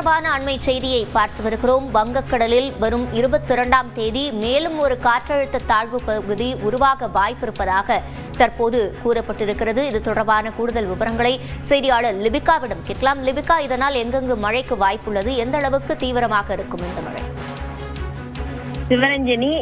தொடர்பான அண்மை செய்தியை பார்த்து வருகிறோம். வங்கக்கடலில் வரும் இருபத்தி இரண்டாம் தேதி மேலும் ஒரு காற்றழுத்த தாழ்வு பகுதி உருவாக வாய்ப்பிருப்பதாக தற்போது கூறப்பட்டிருக்கிறது. இது தொடர்பான கூடுதல் விவரங்களை செய்தியாளர் லிபிகாவிடம் கேட்கலாம். லிபிகா இதனால் எங்கெங்கு மழைக்கு வாய்ப்புள்ளது? எந்த அளவுக்கு தீவிரமாக இருக்கும் இந்த மழை? சிவரஞ்சனி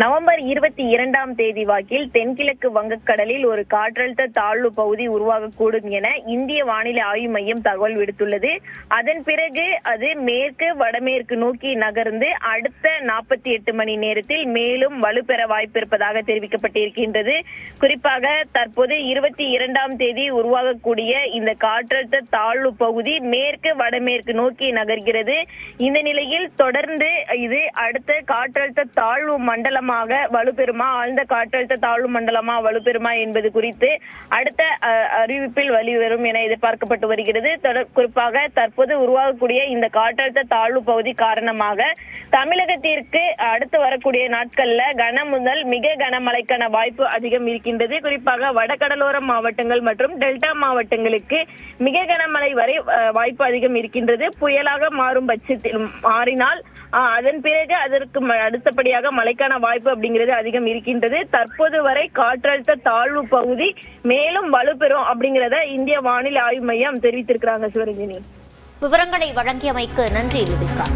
நவம்பர் இருபத்தி இரண்டாம் தேதி வாக்கில் தென்கிழக்கு வங்கக்கடலில் ஒரு காற்றழுத்த தாழ்வு பகுதி உருவாகக்கூடும் என இந்திய வானிலை ஆய்வு மையம் தகவல் விடுத்துள்ளது. அதன் பிறகு அது மேற்கு வடமேற்கு நோக்கி நகர்ந்து அடுத்த நாற்பத்தி எட்டு மணி நேரத்தில் மேலும் வலுப்பெற வாய்ப்பிருப்பதாக தெரிவிக்கப்பட்டிருக்கின்றது. குறிப்பாக தற்போது இருபத்தி இரண்டாம் தேதி உருவாகக்கூடிய இந்த காற்றழுத்த தாழ்வு பகுதி மேற்கு வடமேற்கு நோக்கி நகர்கிறது. இந்த நிலையில் தொடர்ந்து இது அடுத்த காற்றழுத்த தாழ்வு மண்டலமாக வலுப்பெறுமா ஆழ்ந்த காற்றழுத்த தாழ்வு மண்டலமா வலுப்பெறுமா என்பது குறித்து அடுத்த அறிவிப்பில் வெளிவரும் என எதிர்பார்க்கப்பட்டு வருகிறது. தொடர்- குறிப்பாக தற்போது உருவாகக்கூடிய இந்த காற்றழுத்த தாழ்வு பகுதி காரணமாக தமிழகத்திற்கு அடுத்து வரக்கூடிய நாட்கள்ல கன முதல் மிக கனமழைக்கான வாய்ப்பு அதிகம் இருக்கின்றது. குறிப்பாக வடகடலோர மாவட்டங்கள் மற்றும் டெல்டா மாவட்டங்களுக்கு மிக கனமழை வரை வாய்ப்பு அதிகம் இருக்கின்றது. புயலாக மாறும் பட்சத்தில் மாறினால் அதன் பிறகு அதற்கு ம- அடுத்தபடியாக மழைக்கான வாய்ப்பு அப்படிங்கிறது அதிகம் இருக்கின்றது. தற்போது வரை காற்றழுத்த தாழ்வு பகுதி மேலும் வலுப்பெறும் அப்படிங்கிறத இந்திய வானிலை ஆய்வு மையம் தெரிவித்திருக்கிறாங்க சிவரஞ்சினி. விவரங்களை வழங்கியமைக்கு நன்றி லிபிகா